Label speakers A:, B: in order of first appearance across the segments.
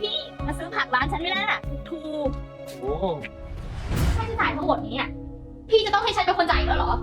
A: พี่มาซื้อผักร้านฉันไม่ได้น่ะถูก
B: โอ้
A: ค่าใช้จ่ายทั้งหมดนี้อะพี่จะต้องให้ฉันเป็นคนจ่ายอีกแล้วเหรอ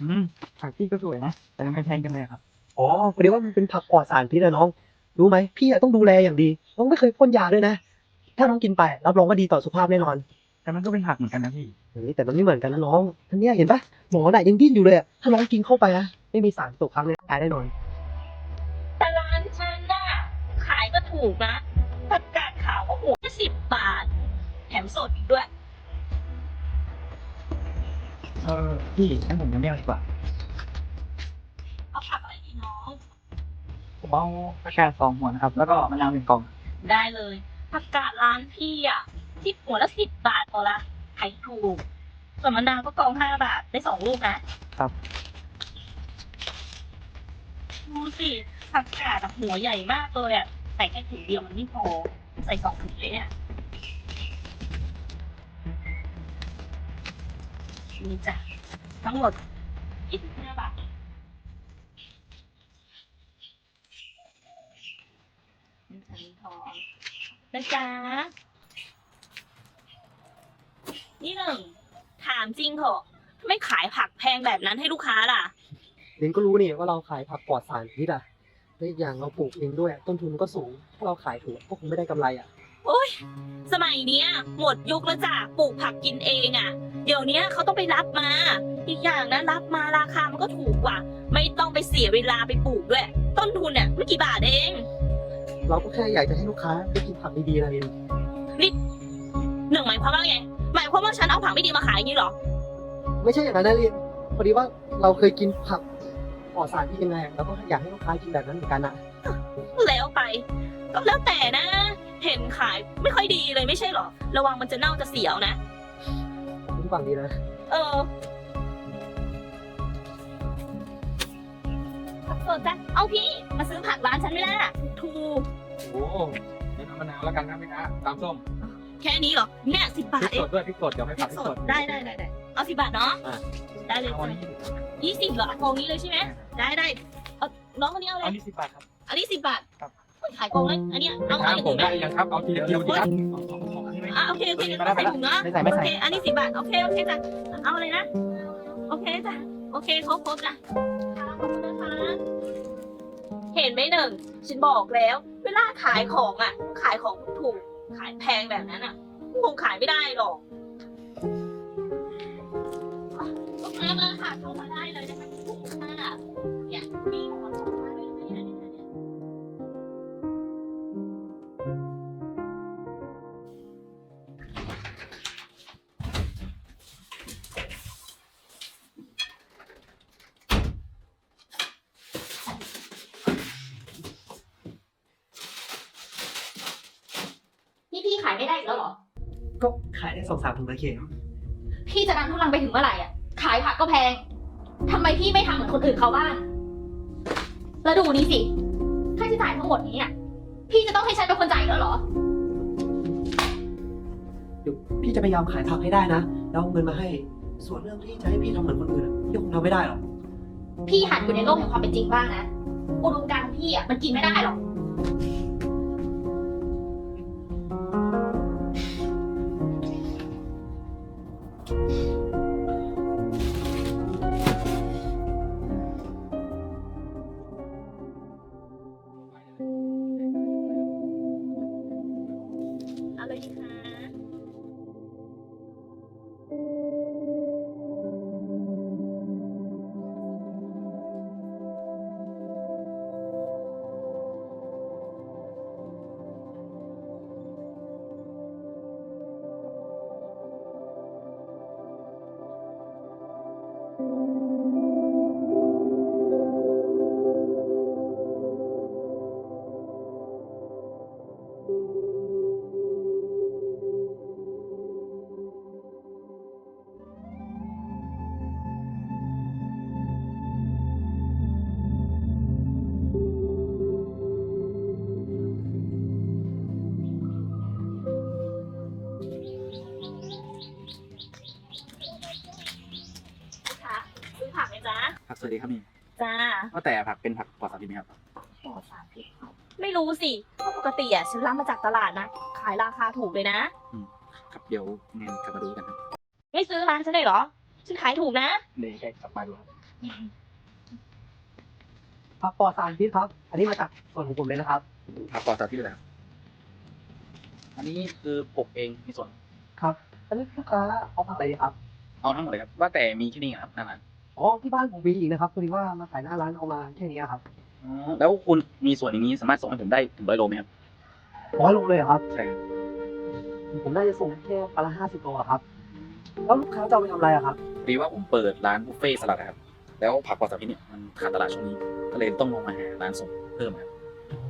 C: อืม
A: ผัก
B: พี่ก็สวยนะ แต่ทำไมแพงกันเลยครับ
C: อ๋อพอดีว่ามันเป็นผักปลอดสารพิษนะน้อง รู้ไหมพี่อะต้องดูแลอย่างดี น้องไม่เคยพ่นยาด้วยนะ ถ้าน้องกินไป รับรองว่าดีต่อสุขภาพแน่นอน
B: แต่มันก็เป็นผักเหมือนกันนะพี่
C: เฮ้ยแต่มันไม่เหมือนกันนะน้องท่านเนี้ยเห็นปะหมอน่ะยังดิ้นอยู่เลยอะถ้าน้องกินเข้าไปนะไม่มีสารตกค้างในร่างกายแน่นอน
A: แต่ร้านฉันน่ะขายก็ถูกนะผักกาดขาวก็หัวละสิบบาท แถมสดอีกด้วย
B: เออพี่งั้นผมยังไม่เอาดีกว่า
A: เอาผักอะไรดีน้อง
B: ผมเอาผักกาดสองหัวนะครับ แล้วก็มะนาวหนึ่งกล่อง
A: ได้เลยผักกาดร้านพี่อะที่หัวละสิบบาทพอละขายถูก ส่วนมะนาวก็กองห้าบาทได้สองลูกนะครับดูสิผักกาดอะหัวใหญ่มากเลยอะใส่แค่ถุงเดียวมันไม่พอใส่สองถุงเลยเนี่ย นี่จ้ะทั้งหมดยี่สิบห้าบาทนี่ค่ะนี่ทองนะจ๊ะนี่หนึ่งถามจริงเถอะไม่ขายผักแพงแบบนั้นให้ลูกค้าล่ะ
C: เองก็รู้นี่ว่าเราขายผักปลอดสารพิษอะและอีกอย่างเราปลูกเองด้วย ต้นทุนก็สูง ถ้าเราขายถูกก็คงไม่ได้กำไรอะ
A: สมัยเนี้ย หมดยุคแล้วจ้ะปลูกผักกินเองอะ่ะ เดี๋ยวเนี้ยเขาต้องไปรับมา อีกอย่างนะรับมาราคามันก็ถูกกว่า ไม่ต้องไปเสียเวลาไปปลูกด้วย ต้นทุนเนี่ยไม่กี่บาทเอง
C: เราก็แค่อยากจะให้ลูกค้าได้กินผักดีๆนะเอง
A: หนึ่งหมายความว่าไงหมายความว่าฉันเอาผักไม่ดีมาขายอย่างนี้เหรอ
C: ไม่ใช่อย่างนั้นนะลินพอดีว่าเราเคยกินผักปลอดสารพิษยังไงเราก็อยากให้ลูกค้ากินแบบนั้นเหมือนกันนะ
A: แล้วไป ก็แล้วแต่นะ เห็นขายไม่ค่อยดีเลยไม่ใช่เหรอ ระวังมันจะเน่าจะเสียวนะ
C: คุณฟังดีนะ
A: เออผักสดจ้ะเอาพี่ มาซื้อผักร้านฉันไม่ได้น่ะถูก
B: โอ้งั้นเอามะนาวแล้วกันนะพี่นะตามส้ม
A: แค่นี้เหรอเนี่ยสิบบา
B: พริ
A: ท
B: ก
A: เอ
B: ส
A: ง
B: ดด้วยพริกสดเดี๋ยวให้
A: พริ
B: ผัก
A: ก
B: พริ
A: ส
B: กส
A: ด
B: ด
A: ได้ได้ได้ได้เอาสิบบาทเนาะ
B: อะ
A: ได้เลย
B: เอาอันนี้
A: ยี่สิบเหรอเอางี้เลยใช่ไหมได้ได้เอาน้องคนนี้เอาอะไร
B: เอานี่สิบบาทครับ
A: อันนี้สิบบาท
B: ครับ
A: ขายกองเลยอันเนี้ยเอา
B: ค
A: เอา
B: รับ
A: อย่าง
B: ผม
A: อื่นไหม
B: ได้ยังครับ เอาทีเดียวดีครับเอาของอันนี้ไหม
A: อะโอเคโอเค
B: ไม่
A: งั้น
B: ได้
A: ต้องใส่ถุงเนาะ
B: ไม่ใส่ไม่
A: โอ
B: ใส่
A: เคอันนี้สิบบาทโอเคโอเคจ้ะเอาเลยนะ โอเคจ้ะโอเคครบครบจ้ะค่ะขอบคุณนะคะเห็นไหมหนึ่งฉันบอกแล้ว เวลาขายของอะ ขายของถูกๆขายแพงแบบนั้นอะคงขายไม่ได้หรอกลูกค้ามาค่ะเข้ามาได้เลยนะคะถูกค่ะเนี่ยมีของายไม่ได้อีกแล้วเหรอ
C: ก็ขายได้สองสามถุงนะเคน
A: พี่จะดันทุลังไปถึงเมื่อไหร่อะ ขายผักก็แพงทำไมพี่ไม่ทำเหมือนคนอื่นเขาบ้าง แล้วดูนี่สิ ค่าใช้จ่ายทั้งหมดนี้อะ พี่จะต้องให้ฉันเป็นคนจ่ายอีกแล้วเหรอ
C: เดี๋ยวพี่จะพยายามขายผักให้ได้นะ แล้วเอาเงินมาให้ ส่วนเรื่องที่จะให้พี่ทำเหมือนคนอื่นอะพี่คงทำไม่ได้หรอก
A: พี่หัดอยู่ในโลกแห่งความเป็นจริงบ้างนะ อุดมการณ์ของพี่อะมันกินไม่ได้หรอก
D: ดีครับนี่
A: จ้า
D: ว่าแต่ผักเป็นผักปลอดสารพิษไหมครับ
A: ปลอดสารพิษไม่รู้สิปกติอะฉันรับมาจากตลาดนะ ขายราคาถูกเลยนะ
D: ครับเดี๋ยวงานกลับมาดูกันครับ
A: ไม่ซื้อร้านฉันเลยเหรอ ฉันขายถูกนะ
D: เดี๋ยวใกล้กลับมาดูครับ
C: ผักปลอดสารพิษครับ อันนี้มาจากส่วนของผมเลยนะครับ
D: ผักปลอดสารพิษเลยครับอันนี้คือปลูกเองมีส่วน
C: ครับ อันนี้ลูกค้าเอาผักอะไรดีครับ
D: เอาทั้งหมดเลยครับ ว่าแต่มีที่นี่เหรอครับหนั่นร้าน
C: อ๋อที่บ้านผมมีอีกนะครับพอดีว่ามาขายหน้าร้านเอามาแค่นี้ครับ
D: อ๋อแล้วคุณมีส่วนอย่างนี้สามารถส่งให้ผมได้ถึงร้อยโลไหมครับ
C: ร้อยโลเลยเหรอครับ
D: ใช่ครับ
C: ผมน่าจะส่งแค่ปละห้าสิบโลอะครับแล้วลูกค้าจะเอาไปทำอะไรอะครับ
D: พอดีว่าผมเปิดร้านบุฟเฟ่ต์สลัดนะครับ แล้วผักปลอดสารพิษเนี่ยมันขาดตลาดช่วงนี้ก็เลยต้องลงมาหาร้านส่งเพิ่มครับ
C: อ๋อ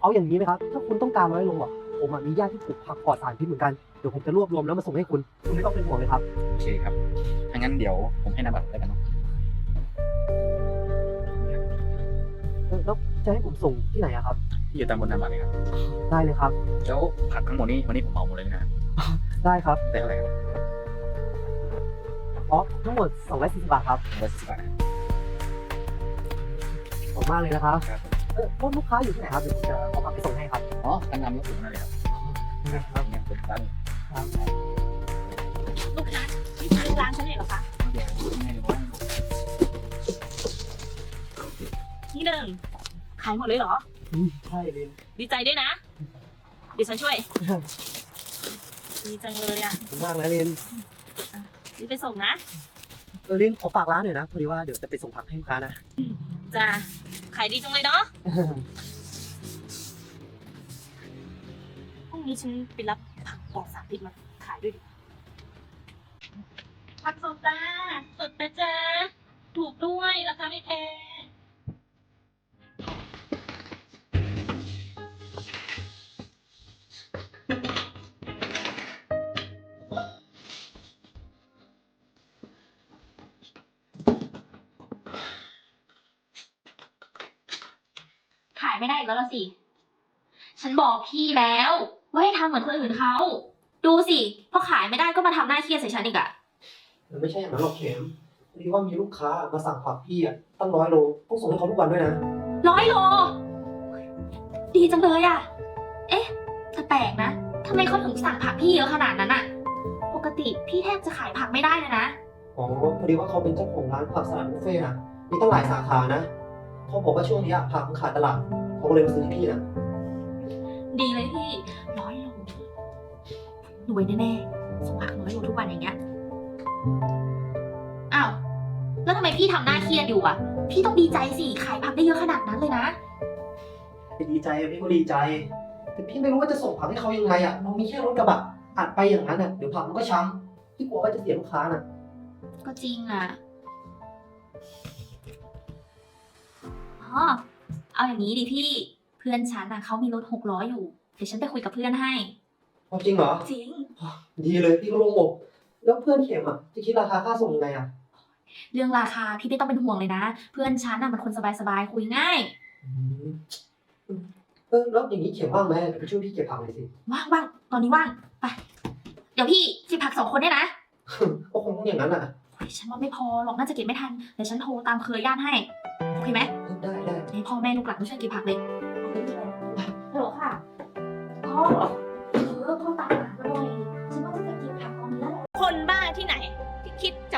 C: เอาอย่างนี้ไหมครับ ถ้าคุณต้องการร้อยโลอะผมอะมีญาติที่ปลูกผักปลอดสารพิษเหมือนกันเดี๋ยวผมจะรวบรวมแล้วมาส่งให้คุณ คุณไม่ต้องเป็นห่วงเลยครับ
D: โอเคครับถ้า งั้นเดี๋ยวผมให้นามบัตรแล้วกันเนาะ
C: เออแล้วจะให้ผมส่งที่ไหนอะครับ
D: ที่อยู่ตามบนนามบัตรเลยครับ
C: ได้เลยครับ
D: แล้วผักทั้งหมดนี้วันนี้ผมเหมาหมดเลยนะครับ
C: ได้ครับ
D: ได้เท่าไหร่ครับ
C: อ๋อ ทั้งหมด240บาทครับ
D: ร้อยสิบบาทนะครับ
C: ขอบคุณมากเลยนะครับ
D: ครับ
C: เออแล้วลูกค้าอยู่ที่ไหนครับเดี๋ยวผมจะเอาผักไปส่งให้ครับ
D: อ๋อตั้งนามยกสูงนั่นเลยครับ
C: นะครับ
D: งานเป็นร้าน
C: ครับ
A: ลูกค้า ที่ซื้อร้านฉันเลยเหรอคะ
D: เดี๋ยวให้ดูว่า
A: นี่หนึ่งขายหมดเลยเหรอ
C: อืมใช่เลย
A: ดีใจด้วยนะ เดี๋ยวฉันช่วย ดีจังเลยอะ
C: ขอบคุณมากนะเรน
A: รีบไปส่งนะ
C: เออเรนขอฝากร้านหน่อยนะพอดีว่าเดี๋ยวจะไปส่งผักให้ลูกค้านะ
A: จ้าขายดีจังเลยเนาะพรุ่งนี้ฉันไปรับผักปลอดสารพิษมาขายด้วยดิ ผักสดจ้าสดนะจ๊ะถูกด้วยราคาไม่แพง
E: ขายไม่ได้อีกแล้วละสิ ฉันบอกพี่แล้ว ว่าให้ทำเหมือนคนอื่นเขา ดูสิ พอขายไม่ได้ก็มาทำหน้าเครียดใส่ฉันอีกอะ
C: มันไม่ใช่อย่างนั้นหรอกเข็มพอดีว่ามีลูกค้ามาสั่งผักพี่อะตั้งร้อยโลต้องส่งให้เขาทุกวันด้วยนะ
E: ร้อยโล ดีจังเลยอะเอ๊ะแต่แปลกนะทำไมเขาถึงสั่งผักพี่เยอะขนาดนั้นอะปกติพี่แทบจะขายผักไม่ได้เลยนะ
C: อ๋อพอดีว่าเขาเป็นเจ้าของร้านผักสลัดบุฟเฟ่ต์นะมีตั้งหลายสาขานะเขาบอกว่าช่วงนี้อะผักมันขาดตลาดเขาก็เลยมาซื้อที่พี่นะ
E: ดีเลยพี่ร้อยโลรวยแน่ๆส่งผักร้อยโลทุกวันอย่างเงี้ย อ้าว แล้วทำไมพี่ทำหน้าเครียดอยู่อะพี่ต้องดีใจสิ ขายผักได้เยอะขนาดนั้นเลยนะ
C: ดีใจอะพี่ก็ดีใจ แต่พี่ไม่รู้ว่าจะส่งผักให้เขายังไงอะเรามีแค่รถกระบะอัดไปอย่างนั้นอะเดี๋ยวผักมันก็ช้ำพี่กลัวว่าจะเสียลูกค้าน่ะ
E: ก็จริงอะ อ๋อ เอาอย่างนี้ดิพี่ เพื่อนฉันอะเขามีรถหกล้ออยู่ เดี๋ยวฉันไปคุยกับเพื่อนให้
C: เอาจริงเหรอ
A: จริง
C: ดีเลยพี่ก็โลงอก แล้วเพื่อนเข็มอะจะคิดราคาค่าส่งยังไงอะ
E: เรื่องราคาพี่ไม่ต้องเป็นห่วงเลยนะ เพื่อนฉันอะมันคนสบายๆคุยง่าย
C: อืมเออแล้วอย่างนี้เข็มว่างไหมเดี๋ยวไปช่วยพี่เก็บผักหน่อยสิ
E: ว่างว่างตอนนี้ว่างไป เดี๋ยวพี่เก็บผักสองคนได้นะ
C: ก็คงต้องอย่างนั้นอะ
E: โอ้ยฉันว่าไม่พอหรอกน่าจะเก็บไม่ทันเดี๋ยวฉันโทรตามเคยญาติให้โอเคไหม
C: ได้ได้
E: ให้พ่อแม่ลูกหลานมาช่วยเก็บผักเลยฮัลโหลค่ะพ่อเออ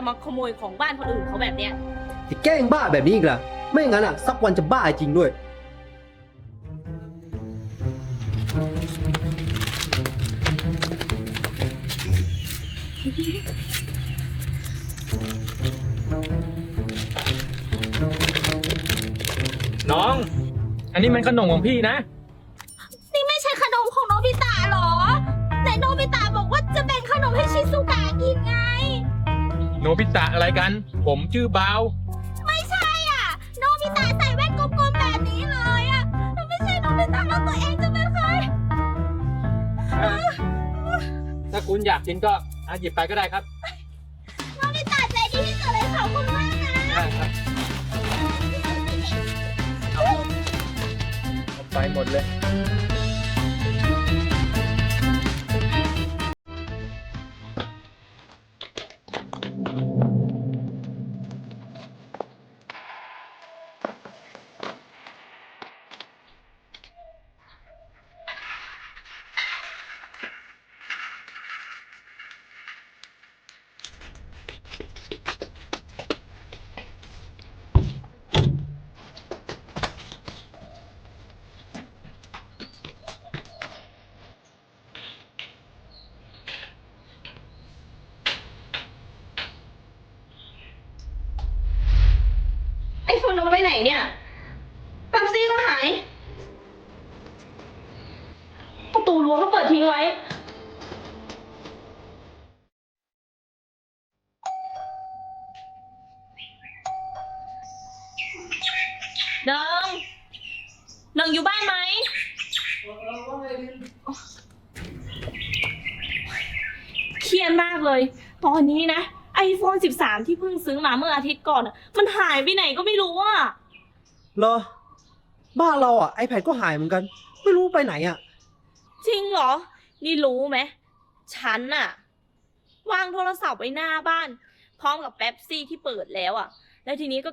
E: มา
A: ขโมยของบ้านคนอื่นเขาแบบเนี้ย
C: จะแกล้งบ้าแบบนี้อีกล่ะ ไม่อย่างนั้นอะ สักวันจะบ้าจริงด้วย
B: น้อง อันนี้มันขนมของพี่นะ
A: บิตะอะไร
B: กัน ผมชื่อบาว
A: ไม่ใช่อะ โนบิตะใส่แว่นกลมๆแบบนี้เลยอะแล้วไม่ใช่โนบิตะแล้วตัวเองจะเป็นใคร
B: ถ้าคุณอยากกินก็อาหยิบไปก็ได้ครับ
A: โนบิตะใจดีที่สุดเลยขอบคุณมากนะ
B: ได้ครับเอาไปหมดเลย
A: เนี่ย วก็เปิดทิ้งไว้เดิงเดิงอยู่บ้านไหมเครียดมากเลย ตอนนี้นะ iPhone 13 ที่เพิ่งซื้อมาเมื่ออาทิตย์ก่อนอะมันหายไปไหนก็ไม่รู้อะ
C: เหรอ บ้านเราอะ iPad ก็หายเหมือนกัน ไม่รู้ไปไหนอะ
A: จริงเหรอ นี่รู้ไหม ฉันน่ะ วางโทรศัพท์ไว้หน้าบ้าน พร้อมกับแป๊บซี่ที่เปิดแล้วอะแล้วทีนี้ก็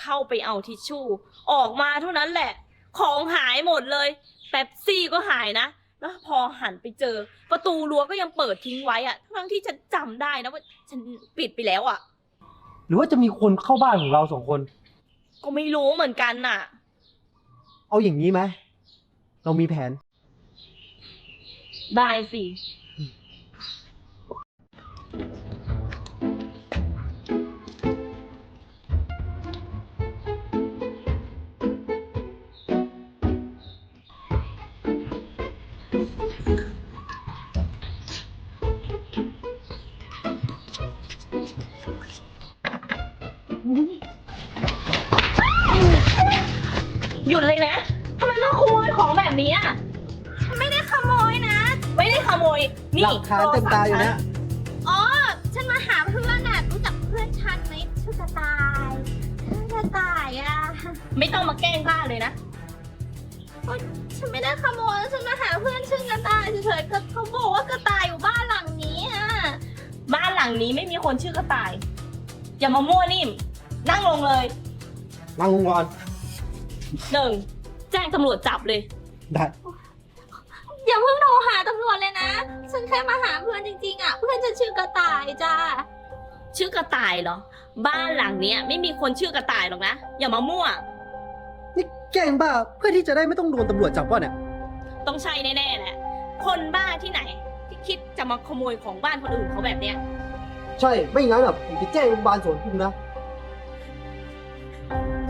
A: เข้าไปเอาทิชชู่ ออกมาเท่านั้นแหละ ของหายหมดเลย แป๊บซี่ก็หายนะ แล้วพอหันไปเจอ ประตูรั้วก็ยังเปิดทิ้งไว้อะทั้งที่ฉันจำได้นะว่าฉันปิดไปแล้วอะ
C: หรือว่าจะมีคนเข้าบ้านของเราสองคน
A: ก็ไม่รู้เหมือนกันน่ะ
C: เอาอย่างนี้ไหม เรามีแผน
A: ได้ ย นี่
C: หลักฐานเต็มตาอยู่นะ
F: อ๋อ ฉันมาหาเพื่อนน่ะรู้จักเพื่อนฉันไหมชื่อกระต่ายกระต่ายอะ
A: ไม่ต้องมาแกล้งบ้าเลยนะ
F: ฉันไม่ได้ขโมยฉันมาหาเพื่อนชื่อกระต่ายเฉยๆก็เขาบอกว่ากระต่ายอยู่บ้านหลังนี้อะ
A: บ้านหลังนี้ไม่มีคนชื่อกระต่าย อย่ามามั่วนิ่ม นั่งลงเลย
C: นั่งลงก่อน
A: หนึ่งแจ้งตำรวจจับเลย
C: ได้
F: แค่มาหาเพื่อนจริงๆอะ เพื่อนฉันชื่อกระต่ายจ้า
A: ชื่อกระต่ายเหรอ บ้านหลังเนี้ยไม่มีคนชื่อกระต่ายหรอกนะ อย่ามามั่ว
C: นี่แกล้งบ้าเพื่อที่จะได้ไม่ต้องโดนตำรวจจับวะเนี่ย
A: ต้องใช่แน่ๆแหละ คนบ้าที่ไหน ที่คิดจะมาขโมยของบ้านคนอื่นเขาแบบเนี้ย
C: ใช่ ไม่งั้นแบบผมจะแจ้งโรงพยาบาลสวนภูมินะ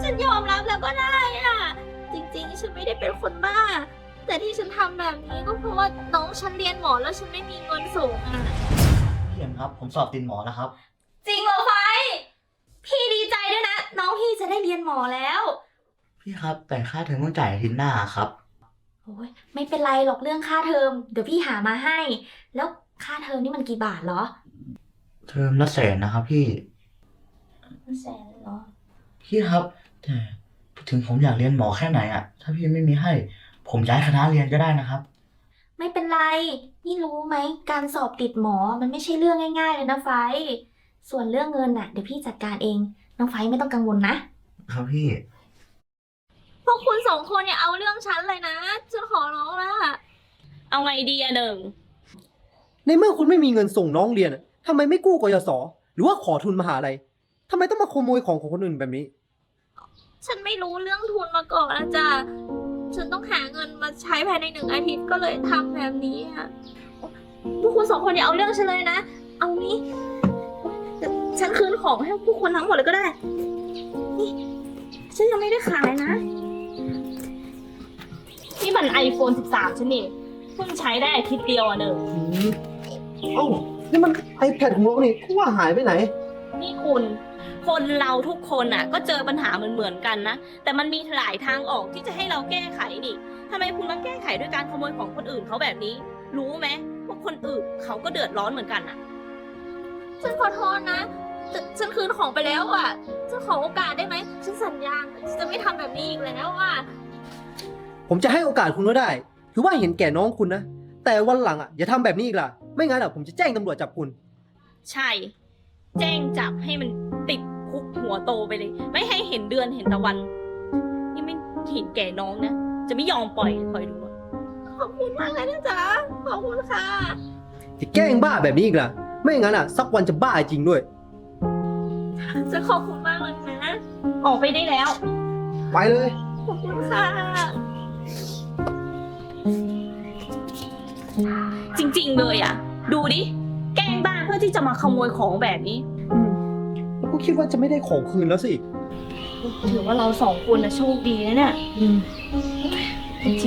F: ฉันยอมรับแล้วก็ได้อะ จริงๆ ฉันไม่ได้เป็นคนบ้า แต่ที่ฉันทำแบบนี้ก็เพราะว่าน้องฉันเรียนหมอแล้วฉันไม่มีเงินส่งอะ
G: พี่เอ็มครับ ผมสอบติดหมอแล้วครับ
F: จริงเหรอไฟ พี่ดีใจด้วยนะ น้องพี่จะได้เรียนหมอแล้ว
G: พี่ครับ แต่ค่าเทอมต้องจ่ายอาทิตย์หน้าครับ
F: โอ้ยไม่เป็นไรหรอกเรื่องค่าเทอม เดี๋ยวพี่หามาให้ แล้วค่าเทอมนี่มันกี่บาทเหรอ
G: เทอมละแสนนะครับ พี่
F: แสนเหรอ
G: พี่ครับ แต่ถึงผมอยากเรียนหมอแค่ไหนอะถ้าพี่ไม่มีให้ ผมย้ายคณะเรียนก็ได้นะครับ
F: ไม่เป็นไร นี่รู้ไหม การสอบติดหมอมันไม่ใช่เรื่องง่ายๆเลยนะไฟ ส่วนเรื่องเงินน่ะเดี๋ยวพี่จัดการเอง น้องไฟไม่ต้องกังวลนะ
G: ครับพี่
F: พวกคุณสองคนเนี่ยเอาเรื่องฉันเลยนะฉันขอร้องละ
A: เอาไงดีอะหนึ่ง
C: ในเมื่อคุณไม่มีเงินส่งน้องเรียนอะทำไมไม่กู้กยศหรือว่าขอทุนมหาลัยทำไมต้องมาขโมยของของคนอื่นแบบนี้
F: ฉันไม่รู้เรื่องทุนมาก่อนนะจ๊ะ ฉันต้องหาเงินมาใช้ภายในหนึ่งอาทิตย์ก็เลยทำแบบนี้อะพวกคุณสองคนอย่าเอาเรื่องฉันเลยนะ เอานี้แต่ฉันคืนของให้พวกคุณทั้งหมดเลยก็ได้ นี่ ฉันยังไม่ได้ขายนะ
A: นี่มัน iPhone 13 ฉันนี่เพิ่งใช้ได้อาทิตย์เดียวอะหนึ่ง
C: อืมเอ้านี่มัน iPad ของเรานี่ว่าหายไปไหน
A: นี่คุณ คนเราทุกคนอะ ก็เจอปัญหาเหมือนๆกันนะ แต่มันมีหลายทางออกที่จะให้เราแก้ไขนี่ทำไมคุณมาแก้ไขด้วยการขโมยของคนอื่นเขาแบบนี้ รู้ไหมว่าคนอื่นเขาก็เดือดร้อนเหมือนกันอะ
F: ฉันขอโทษนะแต่ฉันคืนของไปแล้วอะฉันขอโอกาสได้ไหมฉันสัญญาฉันจะไม่ทำแบบนี้อีกแล้วอะ
C: ผมจะให้โอกาสคุณก็ได้ ถือว่าเห็นแก่น้องคุณนะ แต่วันหลังอะอย่าทำแบบนี้อีกล่ะ ไม่งั้นอะผมจะแจ้งตำรวจจับคุณ
A: ใช่ แจ้งจับให้มันติดคุก หัวโตไปเลย ไม่ให้เห็นเดือนเห็นตะวัน นี่ไม่เห็นแก่น้องนะ จะไม่ยอมปล่อยคอยดูอะ
F: ขอบคุณมากเลยนะจ๊ะ ขอบคุณค่ะ
C: จะแกล้งบ้าแบบนี้อีกล่ะ ไม่งั้นอะ สักวันจะบ้าจริงด้วย
F: จะขอบคุณมากเลยนะ
A: ออกไปได้แล้ว
C: ไปเลย
F: ขอบคุณค่ะ
A: จริงๆเลยอะ ดูดิ แกล้งบ้าเพื่อที่จะมาขโมยของแบบนี้
C: อืมแล้วก็ คิดว่าจะไม่ได้ของคืนแล้วสิ
A: ถือว่าเราสองคนนะโชคดีนะเนี่ย
B: อืม